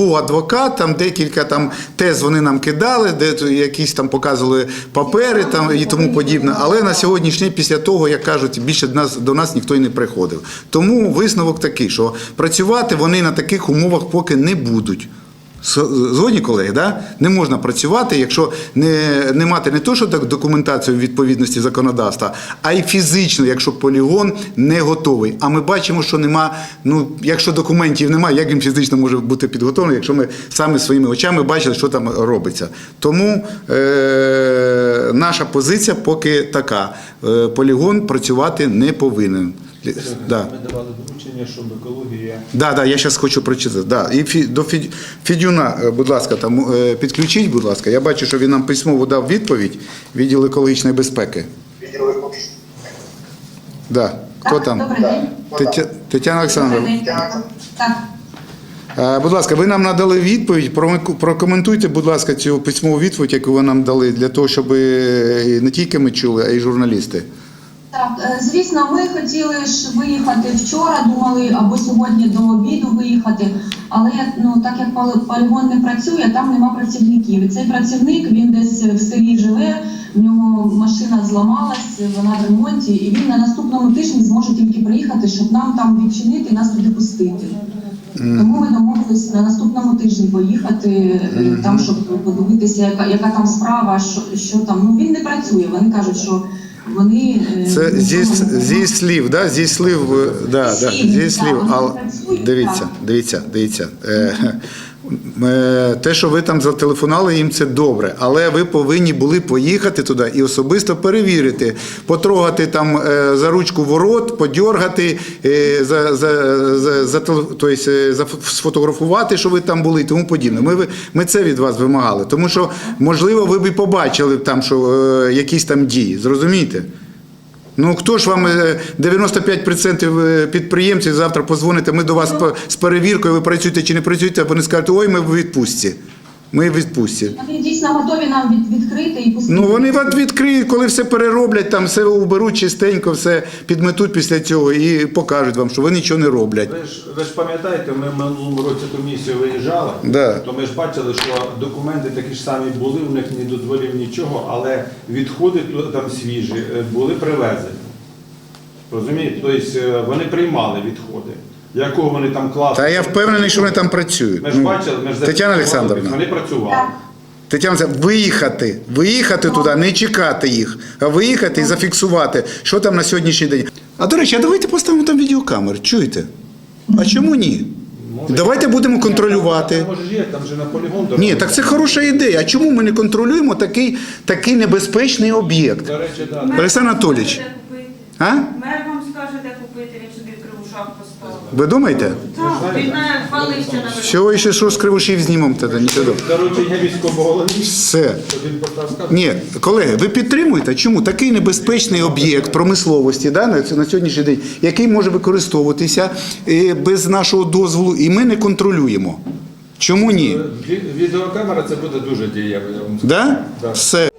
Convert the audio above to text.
був адвокат, там декілька там тез вони нам кидали, де якісь там показували папери там і тому подібне. Але на сьогоднішній день, після того, як кажуть, більше до нас до нас ніхто й не приходив. Тому висновок такий, що працювати вони на таких умовах поки не будуть. Згодні колеги, да? не можна працювати, якщо не, не мати не то, що так документацію відповідності законодавства, а й фізично, якщо полігон не готовий. А ми бачимо, що нема, ну якщо документів немає, як він фізично може бути підготовлений, якщо ми саме своїми очами бачили, що там робиться. Тому е- наша позиція поки така: е- полігон працювати не повинен. Да. Ми давали доручення, щоб екологія Да, да, я зараз хочу прочитати. Да. І Фі- до Фі- Федюна, е, будь ласка, там е, підключіть, будь ласка. Я бачу, що він нам письмово дав відповідь відділ екологічної безпеки. Відділ екологічної Да. Хто Так, там? Добрий день. Тетя- Тетяна Олександровна. Так. Е, Будь ласка, ви нам надали відповідь. Прокоментуйте, будь ласка, цю письмову відповідь, яку ви нам дали, для того, щоб не тільки ми чули, а й журналісти. Так, е, звісно, ми хотіли ж виїхати вчора, думали або сьогодні до обіду виїхати, але ну так як полігон не працює, там нема працівників. І цей працівник він десь в селі живе, в нього машина зламалась, вона в ремонті, і він на наступному тижні зможе тільки приїхати, щоб нам там відчинити і нас туди пустити. Тому ми домовились на наступному тижні поїхати е, там, щоб подивитися, яка, яка там справа, що, що там. Ну він не працює. Вони кажуть, що вони е, Це зі, зі слів, да? зі слів, е, да, да, Зі слів. Але дивіться, дивіться, дивіться. Е, Те, що ви там зателефонували їм, це добре, але ви повинні були поїхати туди і особисто перевірити, потрогати там е, за ручку ворот, подьоргати, е, за, за, за, за, тобто, сфотографувати, що ви там були і тому подібне. Ми, ми це від вас вимагали, тому що, можливо, ви б і побачили там, що якісь там дії. Зрозумієте? Ну хто ж вам е, 95% е, підприємців завтра позвоните, ми до вас з перевіркою, ви працюєте чи не працюєте, а вони скажуть, ой, ми в відпустці. Ми в відпустці. Вони дійсно готові нам від, відкрити і пустити. Ну вони вам відкриють, коли все перероблять, там все уберуть чистенько, все підметуть після цього і покажуть вам, що ви нічого не роблять. Ви ж ви ж пам'ятаєте, ми в минулому році комісію виїжджали, Да. то ми ж бачили, що документи такі ж самі були, у них не дозволів нічого, але відходи там свіжі е, були привезені. Розумієте? Тобто е, вони приймали відходи. Якого вони там класли? Та я впевнений, що вони там працюють. Ми ж Ну, бачили, ми ж Тетяна Олександровна. Вони працювали. Тетяна, Олександрівна, виїхати, виїхати туди, не чекати їх, а виїхати і зафіксувати, що там на сьогоднішній день. А до речі, а давайте поставимо там відеокамери, чуєте? А чому ні? Може, Давайте будемо контролювати. Там, може є, там же на полігон Ні, так це хороша ідея. А чому ми не контролюємо такий, такий небезпечний об'єкт? До речі, да. Олександр Анатолійович. А? Мер вам скаже, де купити, він собі в кривушах поставив. Ви думаєте? Так, він не хвалився на Все, ще що з кривошів знімемо тоді, нічого. Доручення військового голови, Все. щоб він постав. Ні, колеги, ви підтримуєте? Чому такий небезпечний об'єкт промисловості да, на, на сьогоднішній день, який може використовуватися е, без нашого дозволу, і ми не контролюємо. Чому ні? Ві- Відеокамера це буде дуже дієво, я вам скажу. Да? Да. Все.